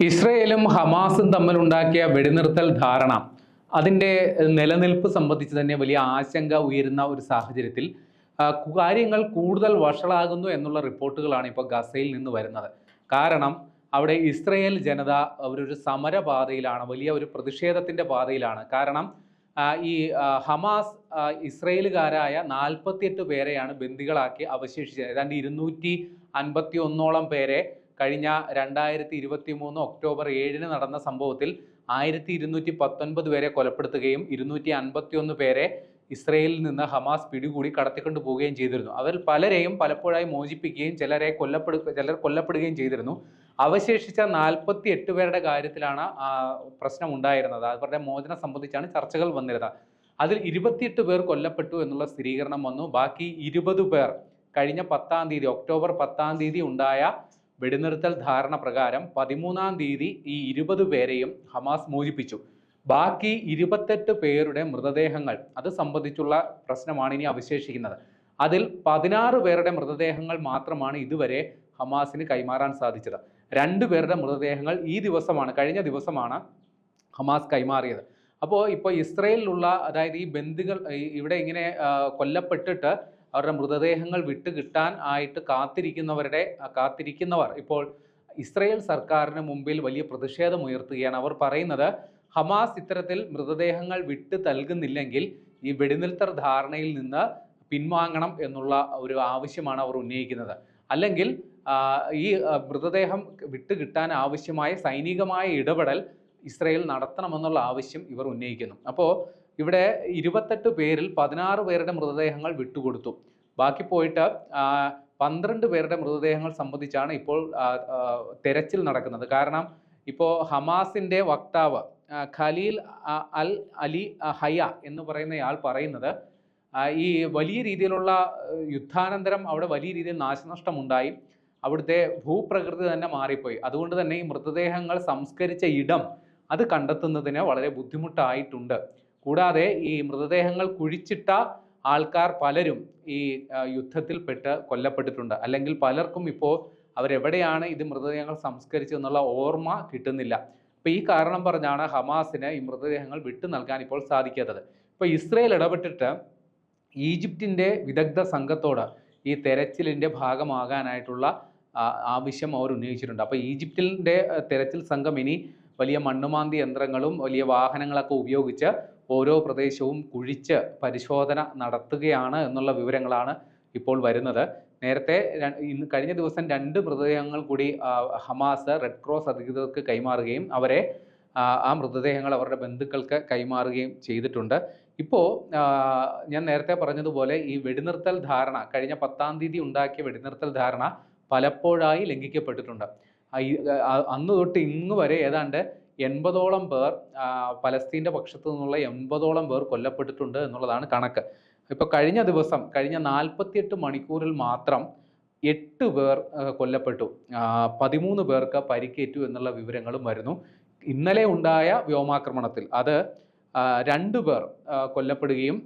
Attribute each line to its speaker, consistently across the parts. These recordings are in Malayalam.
Speaker 1: ഇസ്രയേലും ഹമാസും തമ്മിലുണ്ടാക്കിയ വെടിനിർത്തൽ ധാരണ അതിന്റെ നിലനിൽപ്പ് സംബന്ധിച്ച് തന്നെ വലിയ ആശങ്ക ഉയരുന്ന ഒരു സാഹചര്യത്തിൽ കാര്യങ്ങൾ കൂടുതൽ വഷളാകുന്നു എന്നുള്ള റിപ്പോർട്ടുകളാണ് ഇപ്പോൾ ഗസയിൽ നിന്ന് വരുന്നത്. കാരണം അവിടെ ഇസ്രയേൽ ജനത അവരൊരു സമരപാതയിലാണ് വലിയ ഒരു പ്രതിഷേധത്തിന്റെ പാതയിലാണ്. കാരണം ഈ ഹമാസ് ഇസ്രയേലുകാരായ നാൽപ്പത്തിയെട്ട് പേരെയാണ് ബന്ദികളാക്കി അവശേഷിച്ചത്. ഏതാണ്ട് ഇരുന്നൂറ്റി അൻപത്തി ഒന്നോളം പേരെ കഴിഞ്ഞ രണ്ടായിരത്തി ഇരുപത്തി മൂന്ന് ഒക്ടോബർ ഏഴിന് നടന്ന സംഭവത്തിൽ ആയിരത്തി ഇരുന്നൂറ്റി പത്തൊൻപത് പേരെ കൊലപ്പെടുത്തുകയും ഇരുന്നൂറ്റി അൻപത്തി ഒന്ന് പേരെ ഇസ്രയേലിൽ നിന്ന് ഹമാസ് പിടികൂടി കടത്തിക്കൊണ്ടു പോവുകയും ചെയ്തിരുന്നു. അവരിൽ പലരെയും പലപ്പോഴായി മോചിപ്പിക്കുകയും ചിലരെ കൊല്ലപ്പെടു ചിലർ കൊല്ലപ്പെടുകയും ചെയ്തിരുന്നു. അവശേഷിച്ച നാൽപ്പത്തി എട്ട് പേരുടെ കാര്യത്തിലാണ് പ്രശ്നം ഉണ്ടായിരുന്നത് അവരുടെ മോചനം സംബന്ധിച്ചാണ് ചർച്ചകൾ വന്നിരുന്നത്. അതിൽ ഇരുപത്തിയെട്ട് പേർ കൊല്ലപ്പെട്ടു എന്നുള്ള സ്ഥിരീകരണം വന്നു. ബാക്കി ഇരുപത് പേർ കഴിഞ്ഞ പത്താം തീയതി ഒക്ടോബർ പത്താം തീയതി ഉണ്ടായ വെടിനിർത്തൽ ധാരണ പ്രകാരം പതിമൂന്നാം തീയതി ഈ ഇരുപത് പേരെയും ഹമാസ് മോചിപ്പിച്ചു. ബാക്കി ഇരുപത്തെട്ട് പേരുടെ മൃതദേഹങ്ങൾ അത് സംബന്ധിച്ചുള്ള പ്രശ്നമാണ് ഇനി അവശേഷിക്കുന്നത്. അതിൽ പതിനാറ് പേരുടെ മൃതദേഹങ്ങൾ മാത്രമാണ് ഇതുവരെ ഹമാസിന് കൈമാറാൻ സാധിച്ചത്. രണ്ട് പേരുടെ മൃതദേഹങ്ങൾ ഈ ദിവസമാണ് കഴിഞ്ഞ ദിവസമാണ് ഹമാസ് കൈമാറിയത്. അപ്പോൾ ഇപ്പോൾ ഇസ്രയേലിലുള്ള അതായത് ഈ ബന്ദികൾ ഇവിടെ ഇങ്ങനെ കൊല്ലപ്പെട്ടിട്ട് അവരുടെ മൃതദേഹങ്ങൾ വിട്ട് കിട്ടാൻ ആയിട്ട് കാത്തിരിക്കുന്നവരുടെ കാത്തിരിക്കുന്നവർ. ഇപ്പോൾ ഇസ്രയേൽ സർക്കാരിന് മുമ്പിൽ വലിയ പ്രതിഷേധം ഉയർത്തുകയാണ് അവർ പറയുന്നത് ഹമാസ് ഇത്തരത്തിൽ മൃതദേഹങ്ങൾ വിട്ട് നൽകുന്നില്ലെങ്കിൽ ഈ വെടിനിർത്തൽ ധാരണയിൽ നിന്ന് പിൻവാങ്ങണം എന്നുള്ള ഒരു ആവശ്യമാണ് അവർ ഉന്നയിക്കുന്നത്. അല്ലെങ്കിൽ ഈ മൃതദേഹം വിട്ട് കിട്ടാൻ ആവശ്യമായ സൈനികമായ ഇടപെടൽ ഇസ്രയേൽ നടത്തണമെന്നുള്ള ആവശ്യം ഇവർ ഉന്നയിക്കുന്നു. അപ്പോൾ ഇവിടെ ഇരുപത്തെട്ട് പേരിൽ പതിനാറ് പേരുടെ മൃതദേഹങ്ങൾ വിട്ടുകൊടുത്തു. ബാക്കി പോയിട്ട് പന്ത്രണ്ട് പേരുടെ മൃതദേഹങ്ങൾ സംബന്ധിച്ചാണ് ഇപ്പോൾ തെരച്ചിൽ നടക്കുന്നത്. കാരണം ഇപ്പോൾ ഹമാസിന്റെ വക്താവ് ഖലീൽ അൽ അലി ഹയ എന്ന് പറയുന്നയാൾ പറയുന്നത് ഈ വലിയ രീതിയിലുള്ള യുദ്ധാനന്തരം അവിടെ വലിയ രീതിയിൽ നാശനഷ്ടമുണ്ടായി. അവിടുത്തെ ഭൂപ്രകൃതി തന്നെ മാറിപ്പോയി. അതുകൊണ്ട് തന്നെ ഈ മൃതദേഹങ്ങൾ സംസ്കരിച്ച ഇടം അത് കണ്ടെത്തുന്നതിന് വളരെ ബുദ്ധിമുട്ടായിട്ടുണ്ട്. കൂടാതെ ഈ മൃതദേഹങ്ങൾ കുഴിച്ചിട്ട ആൾക്കാർ പലരും ഈ യുദ്ധത്തിൽ പെട്ട് കൊല്ലപ്പെട്ടിട്ടുണ്ട്. അല്ലെങ്കിൽ പലർക്കും ഇപ്പോൾ അവരെവിടെയാണ് ഇത് മൃതദേഹങ്ങൾ സംസ്കരിച്ചതെന്നുള്ള ഓർമ്മ കിട്ടുന്നില്ല. അപ്പോൾ ഈ കാരണം പറഞ്ഞാണ് ഹമാസിന് ഈ മൃതദേഹങ്ങൾ വിട്ടു നൽകാൻ ഇപ്പോൾ സാധിക്കാത്തത്. ഇപ്പോൾ ഇസ്രയേൽ ഇടപെട്ടിട്ട് ഈജിപ്തിന്റെ വിദഗ്ധ സംഘത്തോട് ഈ തെരച്ചിലിന്റെ ഭാഗമാകാനായിട്ടുള്ള ആവശ്യം അവർ ഉന്നയിച്ചിട്ടുണ്ട്. അപ്പോൾ ഈജിപ്തിന്റെ തെരച്ചിൽ സംഘം ഇനി വലിയ മണ്ണുമാന്തി യന്ത്രങ്ങളും വലിയ വാഹനങ്ങളൊക്കെ ഉപയോഗിച്ച് ഓരോ പ്രദേശവും കുഴിച്ച് പരിശോധന നടത്തുകയാണ് എന്നുള്ള വിവരങ്ങളാണ് ഇപ്പോൾ വരുന്നത്. നേരത്തെ ഇന്ന് കഴിഞ്ഞ ദിവസം രണ്ട് മൃതദേഹങ്ങൾ കൂടി ഹമാസ് റെഡ് ക്രോസ് അധികൃതർക്ക് കൈമാറുകയും അവരെ ആ, മൃതദേഹങ്ങൾ അവരുടെ ബന്ധുക്കൾക്ക് കൈമാറുകയും ചെയ്തിട്ടുണ്ട്. ഇപ്പോൾ ഞാൻ നേരത്തെ പറഞ്ഞതുപോലെ ഈ വെടിനിർത്തൽ ധാരണ കഴിഞ്ഞ പത്താം തീയതി ഉണ്ടാക്കിയ വെടിനിർത്തൽ ധാരണ പലപ്പോഴായി ലംഘിക്കപ്പെട്ടിട്ടുണ്ട്. അന്ന് തൊട്ട് ഇന്ന് വരെ ഏതാണ്ട് എൺപതോളം പേർ പലസ്തീന്റെ പക്ഷത്തു നിന്നുള്ള എൺപതോളം പേർ കൊല്ലപ്പെട്ടിട്ടുണ്ട് എന്നുള്ളതാണ് കണക്ക്. ഇപ്പോൾ കഴിഞ്ഞ ദിവസം കഴിഞ്ഞ നാൽപ്പത്തിയെട്ട് മണിക്കൂറിൽ മാത്രം എട്ട് പേർ കൊല്ലപ്പെട്ടു. പതിമൂന്ന് പേർക്ക് പരിക്കേറ്റു എന്നുള്ള വിവരങ്ങളും വരുന്നു. ഇന്നലെ ഉണ്ടായ വ്യോമാക്രമണത്തിൽ അത് രണ്ടു പേർ കൊല്ലപ്പെടുകയും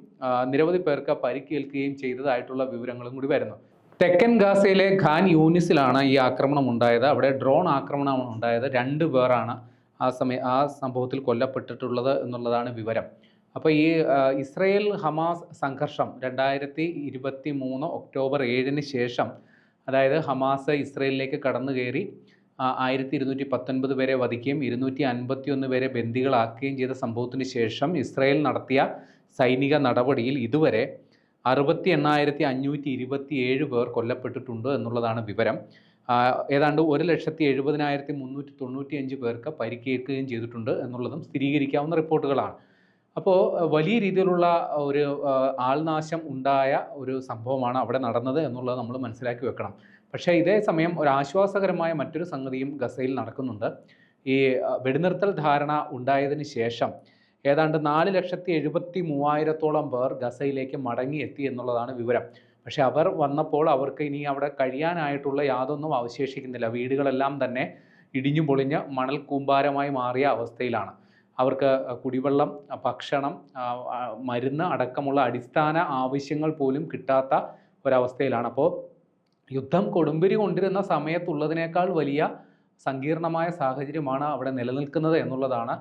Speaker 1: നിരവധി പേർക്ക് പരിക്കേൽക്കുകയും ചെയ്തതായിട്ടുള്ള വിവരങ്ങളും കൂടി വരുന്നു. തെക്കൻ ഗാസയിലെ ഖാൻ യൂനിസിലാണ് ഈ ആക്രമണം ഉണ്ടായത്. അവിടെ ഡ്രോൺ ആക്രമണമാണ് ഉണ്ടായത്. രണ്ട് പേരാണ് ആ സമയ ആ സംഭവത്തിൽ കൊല്ലപ്പെട്ടിട്ടുള്ളത് എന്നുള്ളതാണ് വിവരം. അപ്പോൾ ഈ ഇസ്രയേൽ ഹമാസ് സംഘർഷം രണ്ടായിരത്തി ഇരുപത്തി മൂന്ന് ഒക്ടോബർ ഏഴിന് ശേഷം അതായത് ഹമാസ് ഇസ്രയേലിലേക്ക് കടന്നു കയറി ആയിരത്തി ഇരുന്നൂറ്റി പത്തൊൻപത് പേരെ വധിക്കുകയും ഇരുന്നൂറ്റി അൻപത്തി ഒന്ന് പേരെ ബന്ദികളാക്കുകയും ചെയ്ത സംഭവത്തിന് ശേഷം ഇസ്രയേൽ നടത്തിയ സൈനിക നടപടിയിൽ ഇതുവരെ അറുപത്തി എണ്ണായിരത്തി അഞ്ഞൂറ്റി ഇരുപത്തി ഏഴ് പേർ കൊല്ലപ്പെട്ടിട്ടുണ്ട് എന്നുള്ളതാണ് വിവരം. ഏതാണ്ട് ഒരു ലക്ഷത്തി എഴുപതിനായിരത്തി മുന്നൂറ്റി തൊണ്ണൂറ്റി അഞ്ച് പേർക്ക് പരിക്കേൽക്കുകയും ചെയ്തിട്ടുണ്ട് എന്നുള്ളതും സ്ഥിരീകരിക്കാവുന്ന റിപ്പോർട്ടുകളാണ്. അപ്പോൾ വലിയ രീതിയിലുള്ള ഒരു ആൾനാശം ഉണ്ടായ ഒരു സംഭവമാണ് അവിടെ നടന്നത് എന്നുള്ളത് നമ്മൾ മനസ്സിലാക്കി വെക്കണം. പക്ഷേ ഇതേ സമയം ഒരു ആശ്വാസകരമായ മറ്റൊരു സംഗതിയും ഗസയിൽ നടക്കുന്നുണ്ട്. ഈ വെടിനിർത്തൽ ധാരണ ഉണ്ടായതിന് ശേഷം ഏതാണ്ട് നാല് ലക്ഷത്തി എഴുപത്തി മൂവായിരത്തോളം പേർ ഗസയിലേക്ക് മടങ്ങിയെത്തി എന്നുള്ളതാണ് വിവരം. പക്ഷേ അവർ വന്നപ്പോൾ അവർക്ക് ഇനി അവിടെ കഴിയാനായിട്ടുള്ള യാതൊന്നും അവശേഷിക്കുന്നില്ല. വീടുകളെല്ലാം തന്നെ ഇടിഞ്ഞു പൊളിഞ്ഞ് മണൽ കൂമ്പാരമായി മാറിയ അവസ്ഥയിലാണ്. അവർക്ക് കുടിവെള്ളം ഭക്ഷണം മരുന്ന് അടക്കമുള്ള അടിസ്ഥാന ആവശ്യങ്ങൾ പോലും കിട്ടാത്ത ഒരവസ്ഥയിലാണ്. അപ്പോൾ യുദ്ധം കൊടുമ്പിരി കൊണ്ടിരുന്ന സമയത്തുള്ളതിനേക്കാൾ വലിയ സങ്കീർണമായ സാഹചര്യമാണ് അവിടെ നിലനിൽക്കുന്നത് എന്നുള്ളതാണ്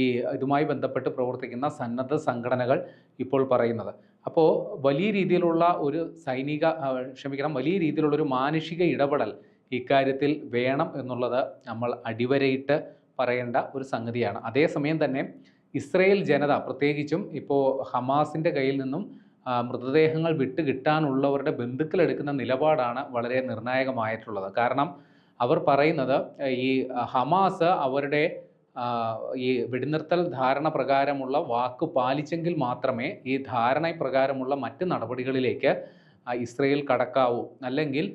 Speaker 1: ഈ ഇതുമായി ബന്ധപ്പെട്ട് പ്രവർത്തിക്കുന്ന സന്നദ്ധ സംഘടനകൾ ഇപ്പോൾ പറയുന്നത്. അപ്പോൾ വലിയ രീതിയിലുള്ള ഒരു സൈനിക ക്ഷമിക്കണം വലിയ രീതിയിലുള്ള ഒരു മാനുഷിക ഇടപെടൽ ഇക്കാര്യത്തിൽ വേണം എന്നുള്ളത് നമ്മൾ അടിവരയിട്ട് പറയേണ്ട ഒരു സംഗതിയാണ്. അതേസമയം തന്നെ ഇസ്രയേൽ ജനത പ്രത്യേകിച്ചും ഇപ്പോൾ ഹമാസിന്റെ കയ്യിൽ നിന്നും മൃതദേഹങ്ങൾ വിട്ട് കിട്ടാനുള്ളവരുടെ ബന്ധുക്കൾ എടുക്കുന്ന നിലപാടാണ് വളരെ നിർണായകമായിട്ടുള്ളത്. കാരണം അവർ പറയുന്നത് ഈ ഹമാസ് അവരുടെ ഈ വെടിനിർത്തൽ ധാരണ പ്രകാരമുള്ള വാക്ക് പാലിച്ചെങ്കിൽ മാത്രമേ ഈ ധാരണ പ്രകാരമുള്ള മറ്റ് നടപടികളിലേക്ക് ഇസ്രയേൽ കടക്കാവൂ. അല്ലെങ്കിൽ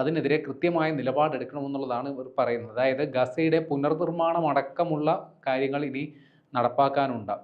Speaker 1: അതിനെതിരെ കൃത്യമായ നിലപാടെടുക്കണമെന്നുള്ളതാണ് ഇവർ പറയുന്നത്. അതായത് ഗസയുടെ പുനർനിർമ്മാണം അടക്കമുള്ള കാര്യങ്ങൾ ഇനി നടപ്പാക്കാനുണ്ട്.